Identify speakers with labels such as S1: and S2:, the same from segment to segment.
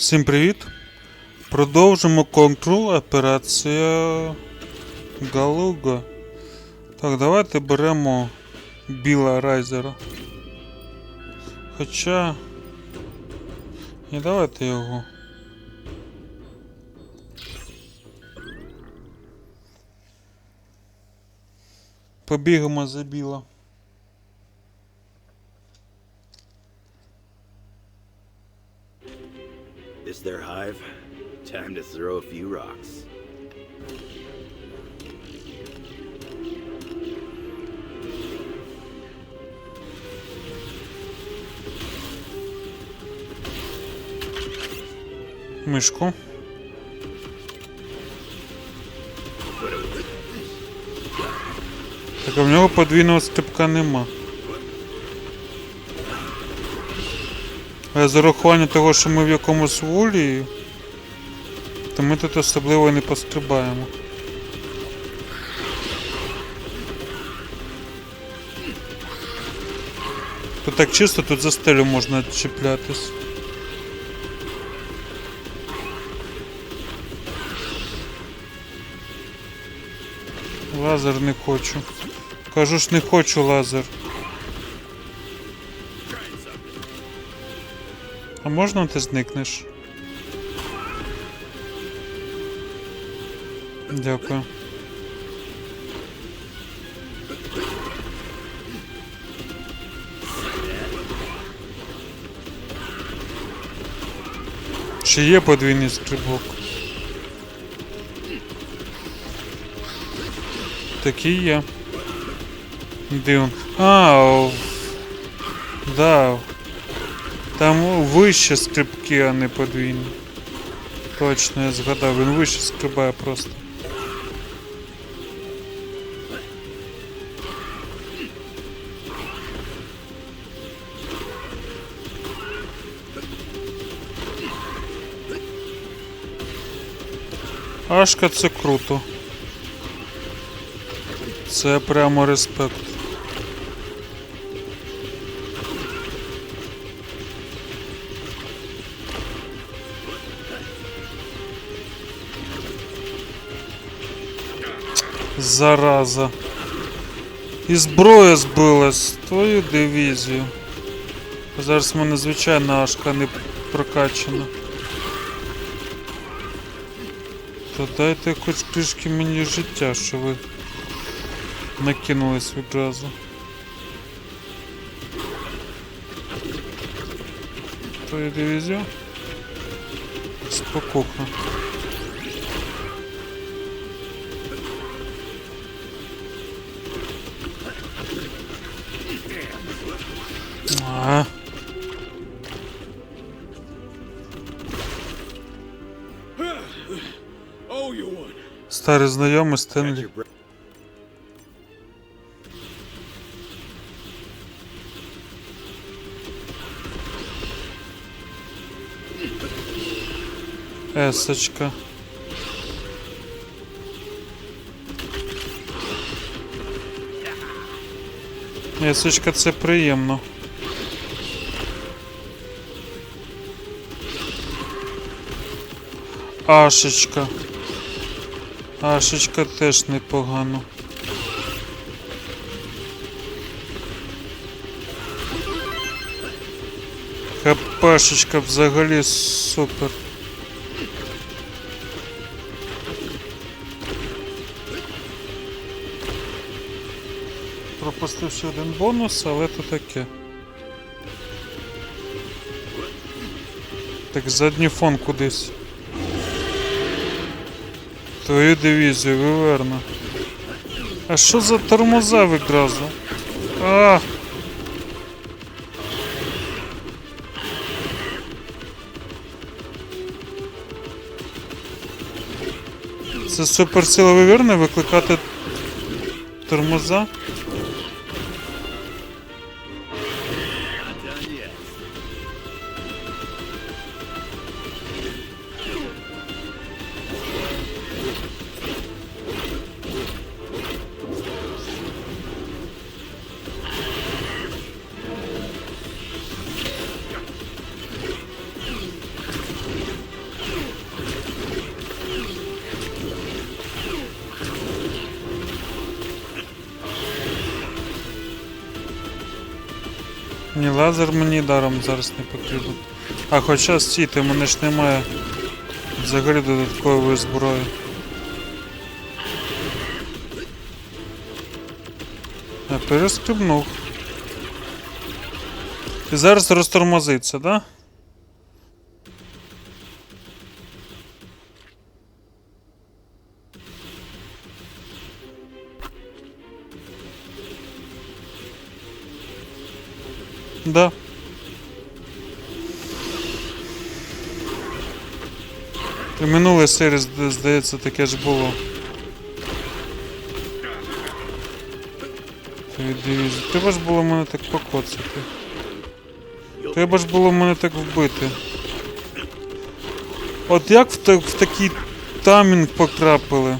S1: Всім привіт! Продовжимо контрол операція Галуга. Так, давайте беремо Біла Райзера. Хоча. І давайте його. Побігаємо за Біла.
S2: This their hive? Time to throw a few rocks.
S1: Мишку. Так, а нього подвійного стрибка нема. З урахуванням того, що ми в якомусь вулі, то ми тут особливо не пострибаємо. Тут так чисто, тут за стелю можна чіплятись. Лазер не хочу. Кажу ж не хочу лазер. Можна ти зникнеш? Дякую. Чи є подвійний стрибок? Такий є. Він? А, да. Там вище скрипки, а не подвійні. Точно, я згадав, він вище скрибає просто. Ашка це круто. Це прямо респект. Зараза. І зброя збилась твою дивізію. Зараз в мене звичайна ашка не прокачана. То дайте хоч трішки мені життя, що ви накинулись відразу. Твою дивізію? Спокуха. Старий знайомий Стенлі. Есочка. Есочка, це приємно. Ашечка. Ашечка теж непогано. ХПшечка взагалі супер. Пропустив ще один бонус, але то таке. Так, задній фон кудись. Твою дивізію, виверно. А що за тормоза відразу? А! Це суперсила виверне викликати тормоза? Лазер мені даром зараз не потрібен. А хоча стійте, мене ж немає взагалі додаткової зброї. Я перестрибнув. І зараз розтормозиться, да? Да. І минулої серії, здається, таке ж було. Треба ж було мене так покоцати. Треба ж було мене так вбити. От як в, та- в такий тамінг потрапили?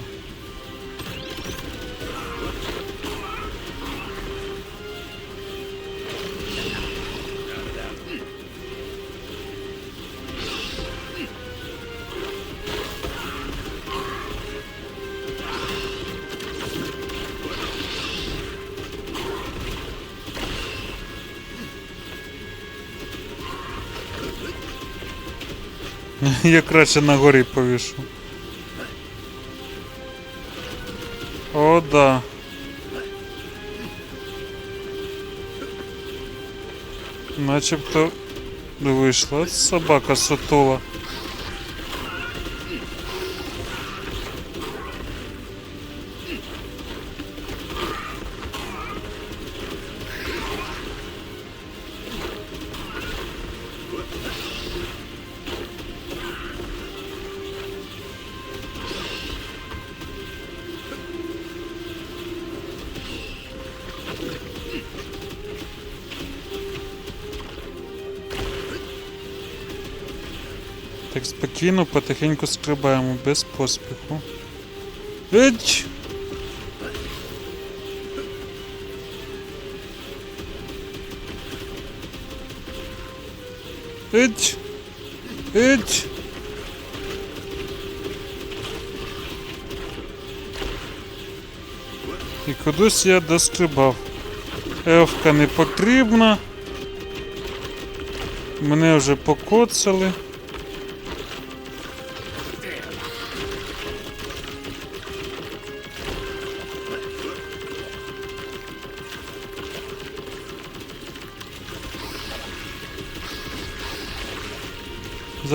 S1: Я краще на горі повішу. О, да. Начебто вийшла собака сутула. Спокійно, потихеньку скрибаємо, без поспіху. Еть! Еть! Еть! І кудись я доскрибав. Ефка не потрібна. Мене вже покоцали.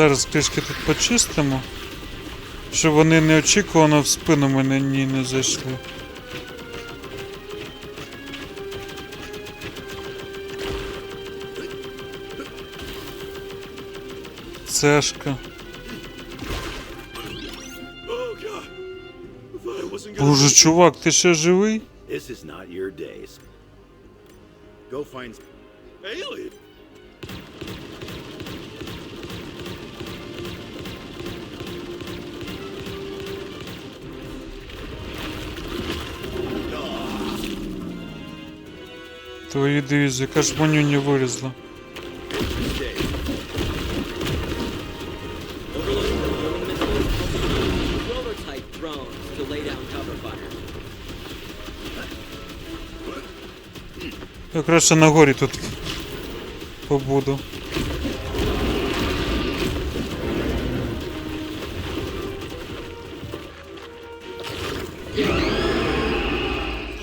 S1: Зараз трішки тут почистимо, щоб вони неочікувано в спину мене ні не зайшли. Цешка. Боже, чувак, ти ще живий?
S2: This is not your days. Go find s-
S3: drones to lay down cover fire.
S1: Я краще на горі тут побуду.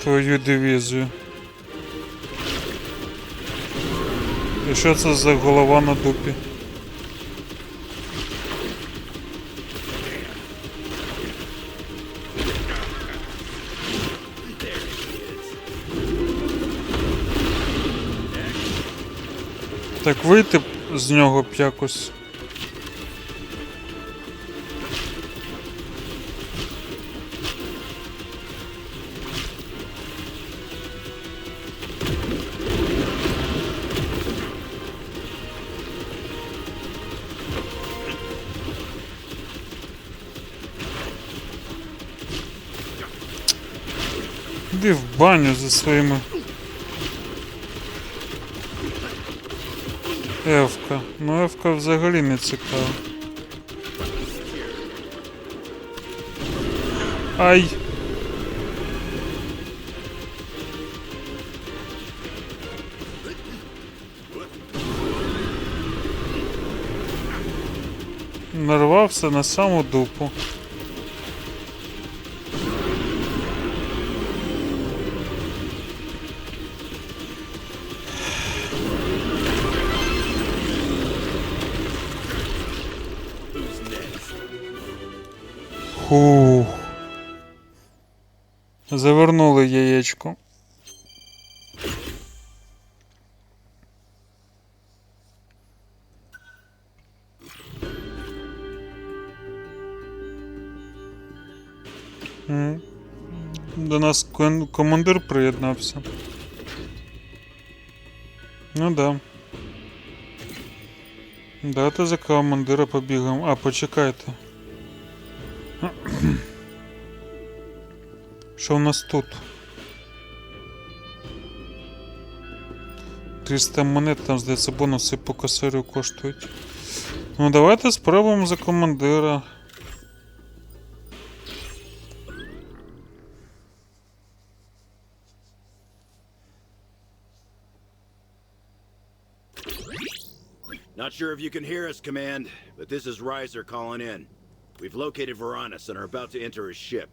S1: Твою дивізію. І що це за голова на дупі? Так вийти з нього б якось. баню за своїми. Евка. Ну Евка взагалі не цікава. Ай! Нарвався на саму дупу. Фух. Завернули яєчко. До нас командир приєднався. Ну да. Давайте за командира побігаємо. А, почекайте. Що в нас тут? 300 монет, там, здається, бонуси по косарю коштують. Ну, давайте спробуємо за командира.
S2: Not sure if you can hear us, Command, but this is Riser calling in. We've located Varanus and are about to enter his ship.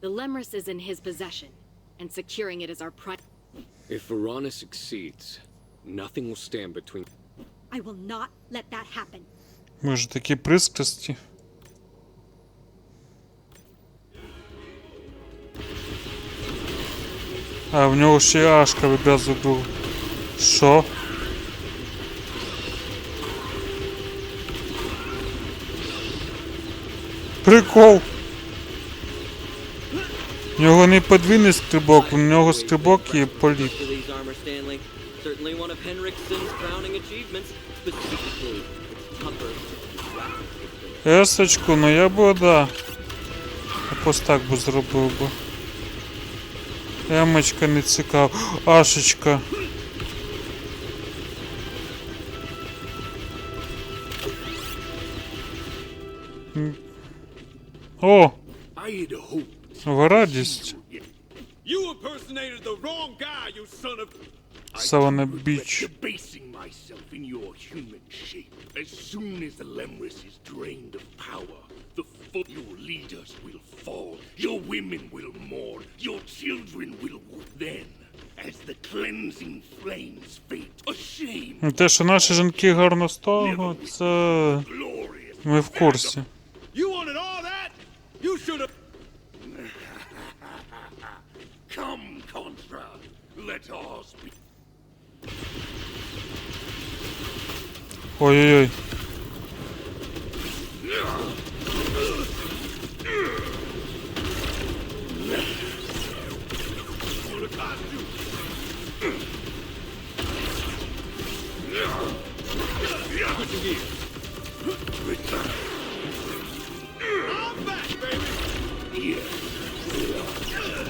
S4: The Lemris is in his possession, and securing it is our pri-
S5: If Verona succeeds, nothing will stand between.
S6: I will not let that happen.
S1: Ми ж такі прискості. А, в нього ще й Ашка відразу друг. Що? Прикол. В нього не подвійний стрибок, у нього стрибок і політ. Есочку, ну я би да. Якось так би зробив би. Емочка не цікава. Ашечка. О, в радість.
S7: Myself in your leaders will fall. Your women will mourn. Your children will weep. Then, as the cleansing flames fade, a shame,
S1: Те, що наші жінки гарно стогнуть, це ми в курсі.
S7: You wanted all that? You should have. Come, Contra. Let ours be.
S1: Ой-ой-ой.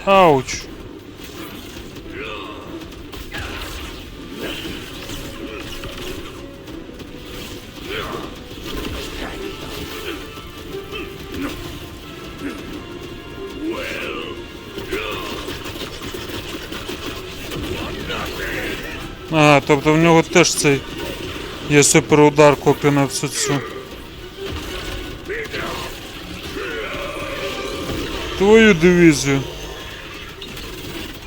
S1: Ауч. А, тобто в нього теж цей є суперудар копі на всю цю. Твою дивізію.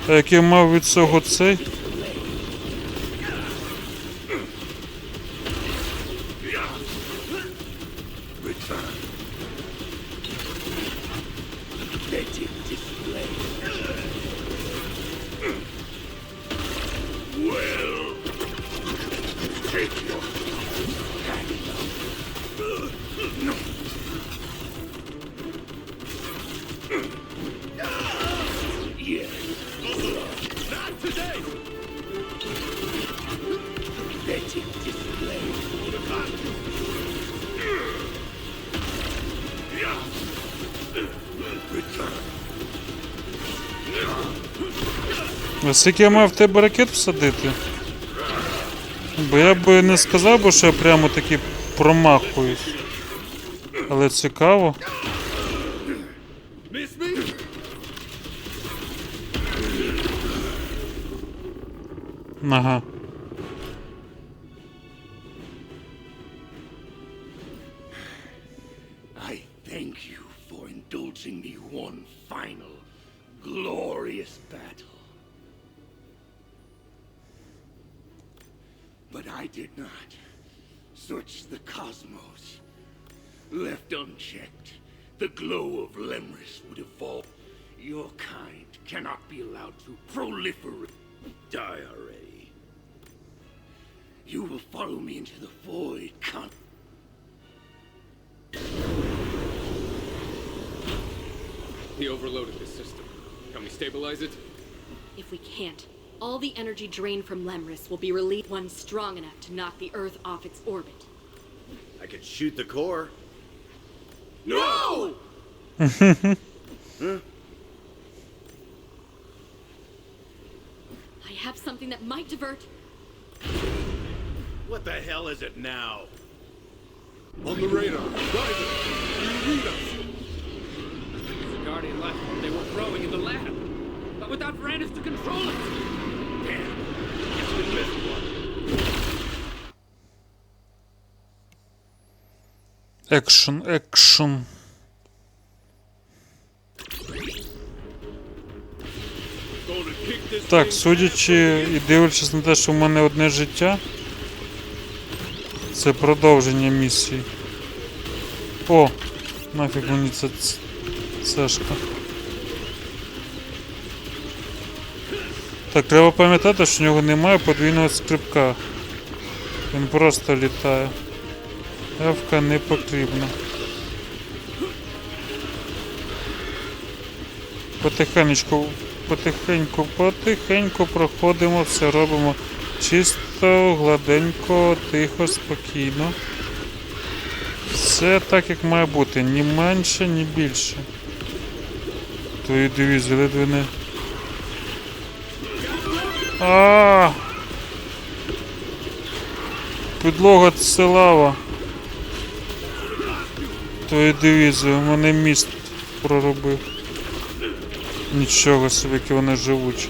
S1: А як мав від цього цей? А скільки я мав в тебе ракет всадити? Бо я би не сказав би, що я прямо таки промахуюсь. Але цікаво.
S7: Miss me?
S1: Ага.
S7: for indulging me one final, glorious But I did not search the cosmos. Left unchecked, the glow of Lemris would evolve. Your kind cannot be allowed to proliferate.
S2: Die already.
S7: You will follow me into the void, con.
S5: He overloaded the system. Can we stabilize it?
S4: If we can't, all the energy drained from Lemris will be released one strong enough to knock the Earth off its orbit.
S2: I could shoot the core.
S7: No!
S4: I have something that might divert.
S2: What the hell is it now?
S7: On the radar. Ryder, you read us.
S5: The Guardian left when they were growing in the lab. But without Varanus to control it!
S2: One.
S1: Екшн, Так, судячи і дивлячись на те, що в мене одне життя. Це продовження місії. О! Нафіг мені це ц- цешка. Так, треба пам'ятати, що в нього немає подвійного скрипка. Він просто літає. Евка не потрібна. Потихенечку, потихеньку, потихеньку проходимо, все робимо чисто, гладенько, тихо, спокійно. Все так, як має бути, ні менше, ні більше. Твої дивізії ледве не. А! Підлога це лава. Твої дивізії, у мене міст проробив. Нічого собі, які вони живучі.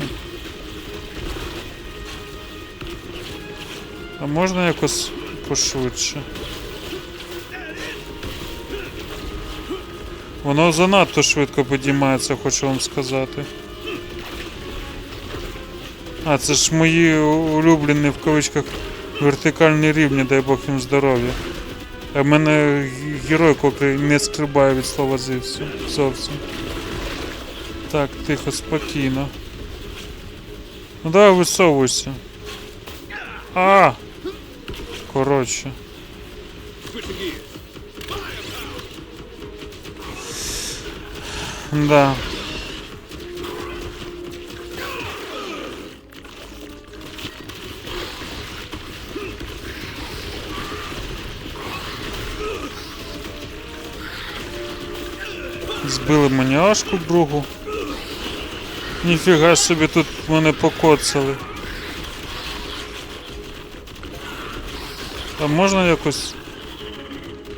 S1: А можна якось пошвидше? Воно занадто швидко підіймається, хочу вам сказати. А, це ж мої улюблені в кавичках вертикальні рівні, дай Бог їм здоров'я. А в мене герой, котрий не стрибає від слова зовсім. зовсім. Так, тихо, спокійно. Ну давай висовуйся. А! Коротше. Да. Збили мені ашку другу. Ніфіга собі тут мене покоцали. А можна якось.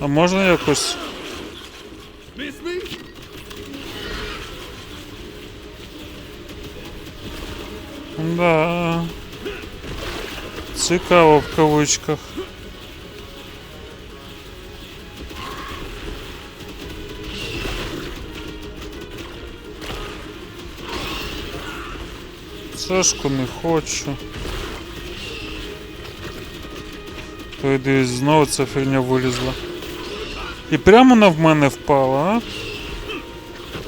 S1: А можна якось. Да. Цікаво в кавичках. Цешку не хочу. То знову ця фігня вилізла. І прямо вона в мене впала, а?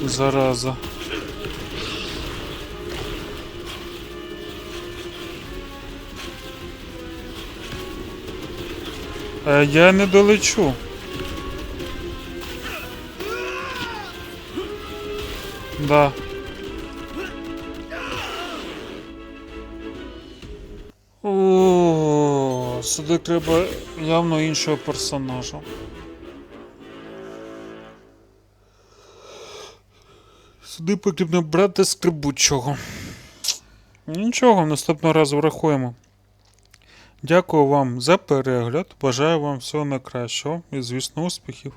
S1: Зараза. А я не долечу. Да. Сюди треба явно іншого персонажа. Сюди потрібно брати скрибучого. Нічого, наступного разу врахуємо. Дякую вам за перегляд. Бажаю вам всього найкращого і, звісно, успіхів.